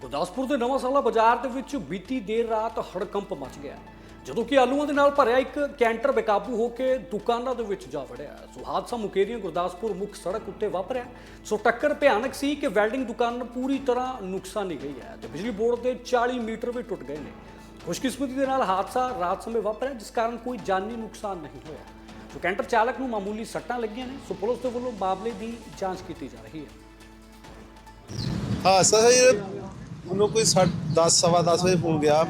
ਗੁਰਦਾਸਪੁਰ ਦੇ ਨਵਾਂ ਸਾਲਾ ਬਾਜ਼ਾਰ ਦੇ ਵਿੱਚ ਬੀਤੀ ਦੇਰ ਰਾਤ ਹੜਕੰਪ ਮਚ ਗਿਆ। ਜਦੋਂ ਕਿ ਆਲੂਆਂ ਦੇ ਨਾਲ ਭਰਿਆ ਇੱਕ ਕੈਂਟਰ ਬੇਕਾਬੂ ਹੋ ਕੇ ਦੁਕਾਨਾਂ ਦੇ ਵਿੱਚ ਜਾ ਵੜਿਆ। ਸੋ ਹਾਦਸਾ ਮੁਕੇਰੀਆਂ ਗੁਰਦਾਸਪੁਰ ਮੁੱਖ ਸੜਕ ਉੱਤੇ ਵਾਪਰਿਆ। ਸੋ ਟੱਕਰ ਭਿਆਨਕ ਸੀ ਕਿ ਵੈਲਡਿੰਗ ਦੁਕਾਨ ਪੂਰੀ ਤਰ੍ਹਾਂ ਨੁਕਸਾਨੀ ਗਈ ਹੈ ਤੇ ਬਿਜਲੀ ਬੋਰਡ ਦੇ 40 ਮੀਟਰ ਵੀ ਟੁੱਟ ਗਏ ਨੇ। ਖੁਸ਼ਕਿਸਮਤੀ ਦੇ ਨਾਲ ਹਾਦਸਾ ਰਾਤ ਸਮੇਂ ਵਾਪਰਿਆ, ਜਿਸ ਕਾਰਨ ਕੋਈ ਜਾਨੀ ਨੁਕਸਾਨ ਨਹੀਂ ਹੋਇਆ। ਸੋ ਕੈਂਟਰ ਚਾਲਕ ਨੂੰ ਮਾਮੂਲੀ ਸੱਟਾਂ ਲੱਗੀਆਂ ਨੇ। ਸੋ ਪੁਲਿਸ ਦੇ ਵੱਲੋਂ ਮਾਮਲੇ ਦੀ ਜਾਂਚ ਕੀਤੀ ਜਾ ਰਹੀ ਹੈ। ਹਾਂ, ਸਰ ਇਹ ਮੈਨੂੰ ਕੋਈ 10 ਸਵਾ 10 ਵਜੇ ਫੋਨ ਗਿਆ।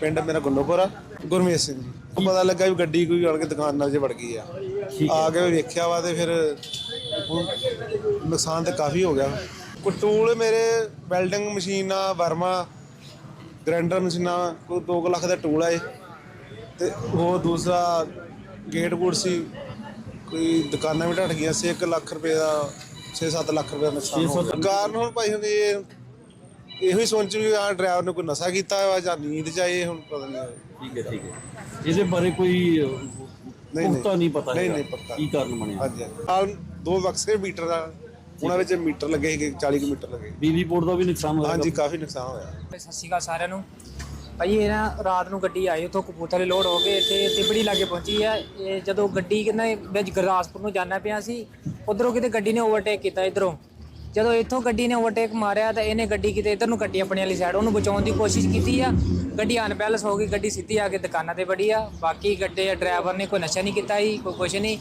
ਪਿੰਡ ਮੇਰਾ ਗੁੰਨੋਪੁਰਾ ਗੁਰਮੀਤ ਸਿੰਘ ਜੀ। ਉਹ ਪਤਾ ਲੱਗਾ ਵੀ ਗੱਡੀ ਕੋਈ ਆਣ ਕੇ ਦੁਕਾਨ ਨਾਲ ਜੇ ਵੜ ਗਈ ਆ। ਆ ਕੇ ਵੇਖਿਆ ਵਾ ਤੇ ਫਿਰ ਨੁਕਸਾਨ ਤੇ ਕਾਫੀ ਹੋ ਗਿਆ। ਕੋਈ ਟੂਲ ਮੇਰੇ ਵੈਲਡਿੰਗ ਮਸ਼ੀਨਾਂ ਵਰਮਾ ਗ੍ਰਾਈਂਡਰ ਮਸ਼ੀਨਾਂ ਕੋਈ 2 ਲੱਖ ਦਾ ਟੂਲ ਆ ਇਹ। ਤੇ ਉਹ ਦੂਸਰਾ ਗੇਟ ਗੂਟ ਸੀ। ਕੋਈ ਦੁਕਾਨਾਂ ਵੀ ਢੱਟ ਗਈਆਂ। ਸੀ 1 ਲੱਖ ਰੁਪਏ ਦਾ 6-7 ਲੱਖ ਰੁਪਏ ਦਾ ਨੁਕਸਾਨ ਹੋ ਗਿਆ। ਕਾਰਨ ਹੁਣ ਭਾਈ ਹੁਣ ਇਹ ਇਹੋ ਹੀ ਸੋਚ ਵੀ ਆ ਡਰਾਈਵਰ ਨੇ ਕੋਈ ਨਸ਼ਾ ਕੀਤਾ ਹੋਇਆ ਜਾਂ ਨੀਂਦ ਚ ਆਏ ਹੁਣ ਪਤਾ ਨਹੀਂ। ਠੀਕ ਹੈ ਠੀਕ ਹੈ। ਇਹਦੇ ਬਾਰੇ ਕੋਈ ਨਹੀਂ। ਪੁਖਤਾ ਨਹੀਂ। ਪਤਾ ਨਹੀਂ, ਹੈਗਾ। ਨਹੀਂ ਪਤਾ। ਕੀ ਕਾਰਨ ਬਣਿਆ? ਹਾਂਜੀ ਹਾਲ ਦੋ ਬਕਸੇ ਮੀਟਰ ਦਾ। ਉਹਨਾਂ ਵਿੱਚ ਮੀਟਰ ਲੱਗੇ ਸੀਗੇ 40 ਕੁ ਮੀਟਰ ਲੱਗੇ। ਬਿਜਲੀ ਬੋਰਡ ਦਾ ਵੀ ਨੁਕਸਾਨ ਹੋਇਆ ਹਾਂਜੀ ਕਾਫੀ ਨੁਕਸਾਨ ਹੋਇਆ। ਸਤਿ ਸ਼੍ਰੀ ਅਕਾਲ ਸਾਰਿਆਂ ਨੂੰ। ਭਾਈ ਇਹ ਨਾ ਰਾਤ ਨੂੰ ਗੱਡੀ ਆਈ ਉੱਥੋਂ ਕਪੂਰਥਲੇ ਲੋਡ ਹੋ ਕੇ ਤੇ ਤਿਬੜੀ ਲਾਗੇ ਪਹੁੰਚੀ ਆ। ਇਹ ਜਦੋਂ ਗੱਡੀ ਕਿੰਨਾ ਵਿੱਚ ਗੁਰਦਾਸਪੁਰ ਨੂੰ ਜਾਣਾ ਪਿਆ ਸੀ ਉਧਰੋਂ ਕਿਤੇ ਗੱਡੀ ਨੇ ਓਵਰਟੇਕ ਕੀਤਾ ਇਧਰੋਂ। ਜਦੋਂ ਇੱਥੋਂ ਗੱਡੀ ਨੇ ਓਵਰਟੇਕ ਮਾਰਿਆ ਤਾਂ ਇਹਨੇ ਗੱਡੀ ਕਿਤੇ ਇਧਰ ਨੂੰ ਕੱਟੀ ਆਪਣੀ ਵਾਲੀ ਸਾਈਡ ਉਹਨੂੰ ਬਚਾਉਣ ਦੀ ਕੋਸ਼ਿਸ਼ ਕੀਤੀ ਆ। ਗੱਡੀ ਅਨਬੈਲੈਂਸ ਹੋ ਗਈ ਗੱਡੀ ਸਿੱਧੀ ਆ ਕੇ ਦੁਕਾਨਾਂ ਤੇ ਵੜੀ ਆ। ਬਾਕੀ ਗੱਡੇ ਡਰਾਈਵਰ ਨੇ ਕੋਈ ਨਸ਼ਾ ਨਹੀਂ ਕੀਤਾ ਜੀ ਕੋਈ ਕੁਛ ਨਹੀਂ।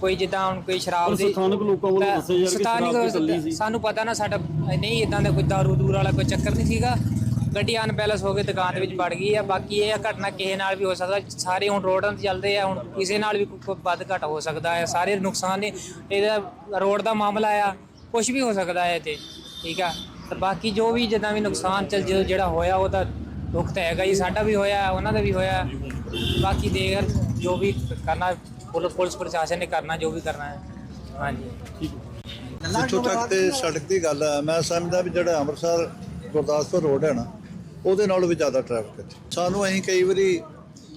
ਕੋਈ ਜਿੱਦਾਂ ਹੁਣ ਕੋਈ ਸ਼ਰਾਬ ਦੀ ਸਥਾਨਕ ਲੋਕਾਂ ਵੱਲੋਂ ਦੱਸਿਆ ਜਾ ਰਿਹਾ ਸਥਾਨਕ। ਸਾਨੂੰ ਪਤਾ ਨਾ ਸਾਡਾ ਨਹੀਂ ਇਦਾਂ ਦਾ ਕੋਈ ਦਾਰੂ ਦੂਰ ਵਾਲਾ ਕੋਈ ਚੱਕਰ ਨਹੀਂ ਸੀਗਾ। ਗੱਡੀ ਅਨਬੈਲੈਂਸ ਹੋ ਕੇ ਦੁਕਾਨ ਦੇ ਵਿੱਚ ਵੜ ਗਈ ਆ। ਬਾਕੀ ਇਹ ਘਟਨਾ ਕਿਸੇ ਨਾਲ ਵੀ ਹੋ ਸਕਦਾ। ਸਾਰੇ ਹੁਣ ਰੋਡਾਂ ਤੇ ਚੱਲਦੇ ਆ। ਹੁਣ ਕਿਸੇ ਨਾਲ ਵੀ ਕੋਈ ਵੱਧ ਘਟ ਹੋ ਸਕਦਾ ਹੈ ਸਾਰੇ ਨੁਕਸਾਨ ਨੇ। ਇਹਦਾ ਰੋਡ ਦਾ ਮਾਮਲਾ ਆ। ਕੁਝ ਵੀ ਹੋ ਸਕਦਾ ਹੈ ਤੇ ਠੀਕ ਆ? ਤੇ ਬਾਕੀ ਜੋ ਵੀ ਜਿੱਦਾਂ ਵੀ ਨੁਕਸਾਨ ਚੱਲ ਜੋ ਜਿਹੜਾ ਹੋਇਆ ਉਹ ਤਾਂ ਦੁੱਖ ਤਾਂ ਹੈਗਾ ਹੀ ਸਾਡਾ ਵੀ ਹੋਇਆ ਉਹਨਾਂ ਦਾ ਵੀ ਹੋਇਆ। ਬਾਕੀ ਦੇਖ ਜੋ ਵੀ ਕਰਨਾ ਪੁਲਿਸ ਪੁਲਿਸ ਪ੍ਰਸ਼ਾਸਨ ਨੇ ਕਰਨਾ ਜੋ ਵੀ ਕਰਨਾ ਹੈ। ਹਾਂਜੀ। ਜਿੱਥੋਂ ਤੱਕ ਤੇ ਸੜਕ ਦੀ ਗੱਲ ਹੈ ਮੈਂ ਸਮਝਦਾ ਵੀ ਜਿਹੜਾ ਅੰਮ੍ਰਿਤਸਰ ਗੁਰਦਾਸਪੁਰ ਰੋਡ ਹੈ ਨਾ ਉਹਦੇ ਨਾਲੋਂ ਵੀ ਜ਼ਿਆਦਾ ਟ੍ਰੈਫਿਕ ਇੱਥੇ ਸਾਨੂੰ ਅਸੀਂ ਕਈ ਵਾਰੀ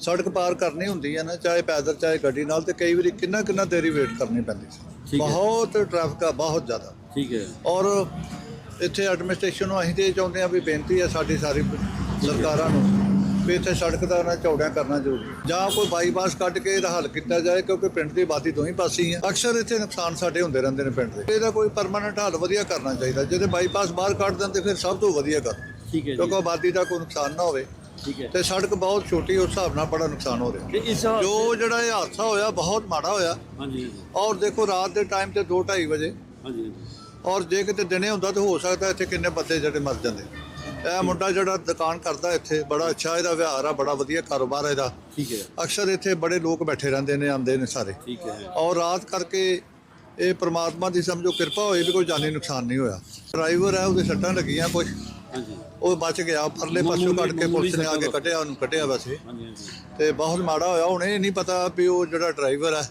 ਸੜਕ ਪਾਰ ਕਰਨੀ ਹੁੰਦੀ ਹੈ ਨਾ ਚਾਹੇ ਪੈਦਲ ਚਾਹੇ ਗੱਡੀ ਨਾਲ ਤੇ ਕਈ ਵਾਰੀ ਕਿੰਨਾ ਕਿੰਨਾ ਦੇਰੀ ਵੇਟ ਕਰਨੀ ਪੈਂਦੀ ਸੀ। ਠੀਕ ਹੈ। ਬਹੁਤ ਟ੍ਰੈਫਿਕ ਆ ਬਹੁਤ ਜ਼ਿਆਦਾ। ਠੀਕ ਹੈ। ਔਰ ਇੱਥੇ ਐਡਮਿਨਿਸਟ੍ਰੇਸ਼ਨ ਨੂੰ ਅਸੀਂ ਤੇ ਇਹ ਚਾਹੁੰਦੇ ਆ ਵੀ ਬੇਨਤੀ ਹੈ ਸਾਡੀ ਸਾਰੀ ਸਰਕਾਰਾਂ ਨੂੰ ਵੀ ਇੱਥੇ ਸੜਕ ਦਾ ਨਾ ਚੌੜਾ ਕਰਨਾ ਜ਼ਰੂਰੀ ਜਾਂ ਕੋਈ ਬਾਈਪਾਸ ਕੱਢ ਕੇ ਇਹਦਾ ਹੱਲ ਕੀਤਾ ਜਾਏ ਕਿਉਂਕਿ ਪਿੰਡ ਦੀ ਆਬਾਦੀ ਦੋਹੀਂ ਪਾਸੇ ਹੈ। ਅਕਸਰ ਇੱਥੇ ਨੁਕਸਾਨ ਸਾਡੇ ਹੁੰਦੇ ਰਹਿੰਦੇ ਨੇ ਪਿੰਡ ਦੇ। ਇਹਦਾ ਕੋਈ ਪਰਮਾਨੈਂਟ ਹੱਲ ਵਧੀਆ ਕਰਨਾ ਚਾਹੀਦਾ। ਜਿਹਦੇ ਬਾਈਪਾਸ ਬਾਹਰ ਕੱਢ ਤੇ ਫਿਰ ਸਭ ਤੋਂ ਵਧੀਆ ਕਰ ਠੀਕ ਹੈ ਕਿਉਂਕਿ ਆਬਾਦੀ ਦਾ ਕੋਈ ਨੁਕਸਾਨ ਨਾ ਹੋਵੇ। ਠੀਕ ਹੈ। ਤੇ ਸੜਕ ਬਹੁਤ ਛੋਟੀ ਉਸ ਹਿਸਾਬ ਨਾਲ ਬੜਾ ਨੁਕਸਾਨ ਹੋ ਰਿਹਾ। ਤੇ ਇਸ ਜੋ ਜਿਹੜਾ ਇਹ ਹਾਦਸਾ ਹੋਇਆ ਬਹੁਤ ਮਾੜਾ ਹੋਇਆ। ਹਾਂਜੀ ਹਾਂਜੀ। ਔਰ ਦੇਖੋ ਰਾਤ ਦੇ ਟਾਈਮ ਤੇ 2:30 ਵਜੇ ਹਾਂਜੀ ਹਾਂਜੀ। ਔਰ ਜੇ ਕਿਤੇ ਦਿਨੇ ਹੁੰਦਾ ਤਾਂ ਹੋ ਸਕਦਾ ਇੱਥੇ ਕਿੰਨੇ ਬੰਦੇ ਜਿਹੜੇ ਮਰ ਜਾਂਦੇ। ਇਹ ਮੁੰਡਾ ਜਿਹੜਾ ਦੁਕਾਨ ਕਰਦਾ ਇੱਥੇ ਬੜਾ ਅੱਛਾ ਇਹਦਾ ਵਿਹਾਰ ਆ ਬੜਾ ਵਧੀਆ ਕਾਰੋਬਾਰ ਹੈ ਇਹਦਾ। ਠੀਕ ਹੈ। ਅਕਸਰ ਇੱਥੇ ਬੜੇ ਲੋਕ ਬੈਠੇ ਰਹਿੰਦੇ ਨੇ ਆਉਂਦੇ ਨੇ ਸਾਰੇ। ਠੀਕ ਹੈ। ਔਰ ਰਾਤ ਕਰਕੇ ਇਹ ਪ੍ਰਮਾਤਮਾ ਦੀ ਸਮਝੋ ਕਿਰਪਾ ਹੋਈ ਵੀ ਕੋਈ ਜਾਨੀ ਨੁਕਸਾਨ ਨਹੀਂ ਹੋਇਆ। ਡਰਾਈਵਰ ਹੈ ਉਹਦੇ ਸੱਟਾਂ ਲੱਗੀਆਂ ਕੁਝ ਉਹ ਬਚ ਗਿਆ ਪਰਲੇ ਪਾਸੋਂ ਕੱਢ ਕੇ ਪੁਲਿਸ ਨੇ ਆ ਕੇ ਕੱਢਿਆ ਉਹਨੂੰ ਕੱਢਿਆ ਵੈਸੇ। ਤੇ ਬਹੁਤ ਮਾੜਾ ਹੋਇਆ। ਹੁਣ ਇਹ ਨਹੀਂ ਪਤਾ ਵੀ ਉਹ ਜਿਹੜਾ ਡਰਾਈਵਰ ਹੈ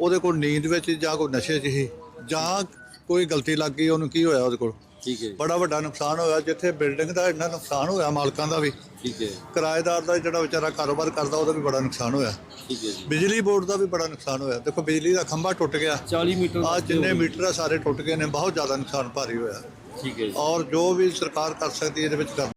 ਉਹਦੇ ਕੋਲ ਨੀਂਦ ਵਿੱਚ ਜਾਂ ਕੋਈ ਨਸ਼ੇ 'ਚ ਸੀ ਜਾਂ ਕੋਈ ਗਲਤੀ ਲੱਗ ਗਈ ਉਹਨੂੰ ਕੀ ਹੋਇਆ ਉਹਦੇ ਕੋਲ? ਠੀਕ ਹੈ ਬੜਾ ਵੱਡਾ ਨੁਕਸਾਨ ਹੋਇਆ ਜਿੱਥੇ ਬਿਲਡਿੰਗ ਦਾ ਇੰਨਾ ਨੁਕਸਾਨ ਹੋਇਆ ਮਾਲਕਾਂ ਦਾ ਵੀ। ਠੀਕ ਹੈ। ਕਿਰਾਏਦਾਰ ਦਾ ਜਿਹੜਾ ਵਿਚਾਰਾ ਕਾਰੋਬਾਰ ਕਰਦਾ ਉਹਦਾ ਵੀ ਬੜਾ ਨੁਕਸਾਨ ਹੋਇਆ। ਠੀਕ ਹੈ ਜੀ। ਬਿਜਲੀ ਬੋਰਡ ਦਾ ਵੀ ਬੜਾ ਨੁਕਸਾਨ ਹੋਇਆ। ਦੇਖੋ ਬਿਜਲੀ ਦਾ ਖੰਭਾ ਟੁੱਟ ਗਿਆ। 40 ਮੀਟਰ ਆ ਜਿੰਨੇ ਮੀਟਰ ਆ ਸਾਰੇ ਟੁੱਟ ਗਏ ਨੇ ਬਹੁਤ ਜ਼ਿਆਦਾ ਨੁਕਸਾਨ ਭਾਰੀ ਹੋਇਆ। ਠੀਕ ਹੈ ਜੀ। ਔਰ ਜੋ ਵੀ ਸਰਕਾਰ ਕਰ ਸਕਦੀ ਹੈ ਇਹਦੇ ਵਿੱਚ ਕਰ